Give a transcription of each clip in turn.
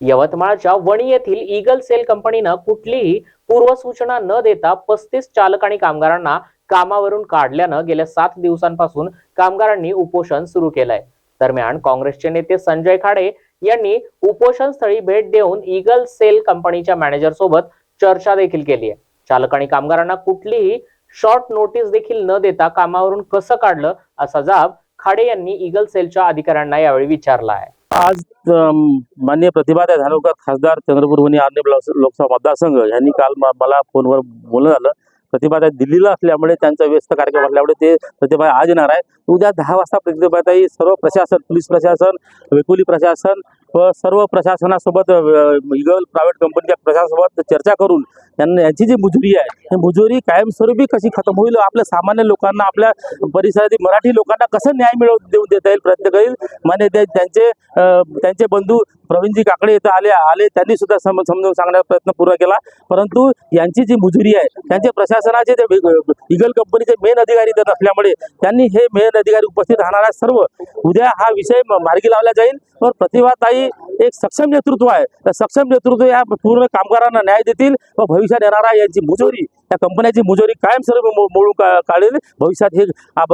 यवतमाळच्या वणी येथील eagle sale कंपनीनं कुठलीही पूर्वसूचना न देता पस्तीस चालक आणि कामगारांना कामावरून काढल्यानं गेल्या सात दिवसांपासून कामगारांनी उपोषण सुरू केलंय. दरम्यान काँग्रेसचे नेते संजय खाडे यांनी उपोषण स्थळी भेट देऊन ईगल सेल कंपनीच्या मॅनेजर सोबत चर्चा देखील केली आहे चालक आणि कामगारांना कुठलीही शॉर्ट नोटीस देखील न देता कामावरून कसं काढलं असा जाब खाडे यांनी ईगल सेलच्या अधिकाऱ्यांना यावेळी विचारला आहे आज मान्य माननीय प्रतिभाताई धानोरकर खासदार चंद्रपूर वणी लोकसभा मतदारसंघ यांनी काल मला फोनवर बोलणं झालं. प्रतिभाताई दिल्लीला असल्यामुळे त्यांचा व्यस्त कार्यक्रम असल्यामुळे ते प्रतिभा आज येणार आहे. उद्या दहा वाजता प्रतिभाताई सर्व प्रशासन पोलीस प्रशासन वेकुली प्रशासन व सर्व प्रशासनासोबत इगल प्रायव्हेट कंपनीच्या प्रशासनासोबत चर्चा करून त्यांना यांची जी मुजुरी आहे ही मुजुरी कायमस्वरूपी कशी खतम होईल आपल्या सामान्य लोकांना आपल्या परिसरातील मराठी लोकांना कसं न्याय मिळवून देऊन देता येईल प्रयत्न करील माने त्यांचे त्यांचे बंधू प्रवीणजी काकडे इथं आले आले त्यांनी सुद्धा सम समजावून सांगण्याचा प्रयत्न पूर्ण केला. परंतु यांची जी मुजुरी आहे त्यांचे प्रशासनाचे जे इगल कंपनीचे मेन अधिकारी इथं नसल्यामुळे त्यांनी हे मेन अधिकारी उपस्थित राहणाऱ्या सर्व उद्या हा विषय मार्गी लावला जाईल. व प्रतिभाताई एक सक्षम नेतृत्व आहे. तर सक्षम नेतृत्व या पूर्ण कामगारांना न्याय देतील व भविष्यात येणारा यांची मुजोरी त्या कंपन्याची मुजोरी कायमस्वरूपी मोडून का- काढेल. भविष्यात हे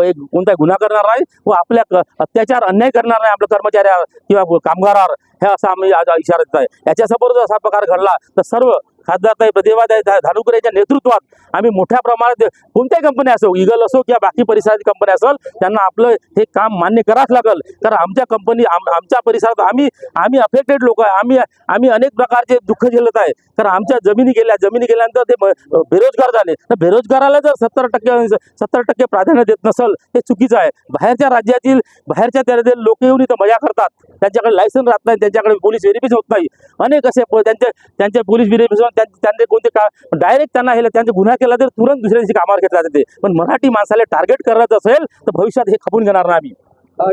एक कोणता गुन्हा करणार नाही व आपल्या क- अत्याचार अन्याय करणार नाही आपल्या कर्मचाऱ्यावर किंवा कामगारावर. हे असा आम्ही आज इशारा देत आहे याच्यासमोर जर असा प्रकार घडला तर सर्व खासदार साहेब धा- धानुकर यांच्या नेतृत्वात आम्ही मोठ्या प्रमाणात कोणत्याही कंपन्या असो इगल असो किंवा बाकी परिसरातील कंपन्या असेल त्यांना आपलं हे काम मान्य करावंच लागेल. कारण आमच्या कंपनी आमच्या परिसरात आम्ही आम्ही अफेक्टेड लोक आहे. आम्ही आम्ही अनेक प्रकारचे दुःख झेलत आहे. तर आमच्या जमिनी गेल्या जमिनी गेल्यानंतर ते बेरोजगार झाले. तर बेरोजगाराला जर सत्तर टक्के सत्तर टक्के प्राधान्य देत नसेल ते चुकीचं आहे. बाहेरच्या राज्यातील बाहेरच्या त्यातील लोक येऊन इथं मजा करतात. त्यांच्याकडे लायसन राहत नाही. त्यांच्याकडे पोलीस व्हेरिफिकेशन होत नाही. अनेक असे त्यांचे त्यांच्या पोलीस व्हेरिफिकेशन त्यांचे कोणते का डायरेक्ट त्यांना हे त्यांचे गुन्हा केला तर तुरंत दुसऱ्या दिवशी कामावर घेतला जाते पण मराठी माणसाला टार्गेट करायचं असेल तर भविष्यात हे खपून घेणार नाही आम्ही.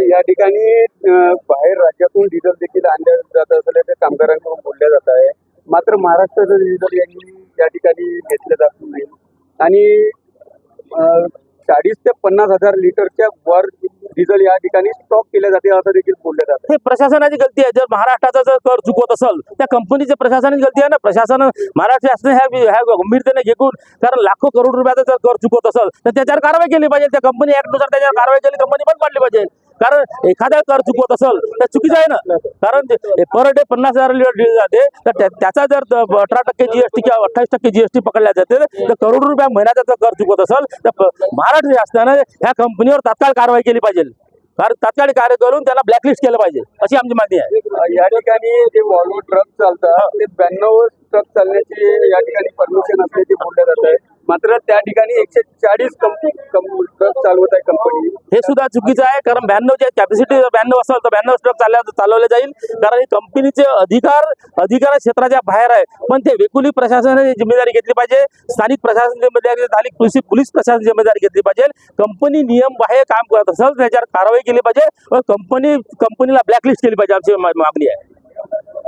या ठिकाणी बाहेर राज्यातून डिझेल देखील आणल्या जात असल्याचे कामगारांकडून बोलल्या जात आहे. मात्र महाराष्ट्राचं डिझेल यांनी या ठिकाणी घेतलं जात नाही. आणि चाळीस ते पन्नास हजार लिटरच्या वर डिझेल या ठिकाणी स्टॉक केले जाते असं देखील बोलले जाते. हे प्रशासनाची गलती आहे. जर महाराष्ट्राचा जर कर चुकवत असेल त्या कंपनीचे प्रशासनाची गलती आहे ना? प्रशासन महाराष्ट्र शासन ह्या ह्या गंभीरतेने घेऊन कारण लाखो करोड रुपयाचा जर कर चुकवत असेल तर त्याच्यावर कारवाई केली पाहिजे. त्या कंपनी ऍक्टनुसार त्याच्यावर कारवाई केली कंपनी बंद पाडली पाहिजे. कारण एखाद्या कर चुकवत असेल तर चुकीचं आहे ना? कारण पर डे पन्नास हजार लिटर डिझेल जाते तर त्या- त्याचा जर अठरा टक्के जीएसटी किंवा अठ्ठावीस टक्के जीएसटी पकडल्या जाते तर करोड रुपया महिन्याचा जर कर चुकवत असेल तर महाराष्ट्र शासनाने ह्या कंपनीवर तात्काळ कारवाई केली पाहिजे. कारण तात्काळ कार्य करून त्याला ब्लॅकलिस्ट केलं पाहिजे. अशी आमची मागणी आहे. या ठिकाणी जे वॉल्वो ट्रक चालतात ते ब्याण्णव ट्रक चालण्याची या ठिकाणी परमिशन असल्याचे बोललं जात आहे. मात्र त्या ठिकाणी एकशे चाळीस कंपनी ट्रक चालवत आहे कंपनी हे सुद्धा चुकीचं आहे कारण ब्याण्णव जे कॅपॅसिटी ब्याण्णव असेल तर ब्याण्णव स्टॉक चालल्या चालवले जाईल. कारण हे कंपनीचे अधिकार अधिकार क्षेत्राच्या बाहेर आहे. पण ते वेकुली प्रशासनाने जिम्मेदारी घेतली पाहिजे. स्थानिक प्रशासन जिम्मेदारी स्थानिक पोलीस पोलीस प्रशासन जिम्मेदारी घेतली पाहिजे. कंपनी नियम बाहेर काम करत असेल त्याच्यावर कारवाई केली पाहिजे. व कंपनी कंपनीला ब्लॅकलिस्ट केली पाहिजे आमची मागणी आहे.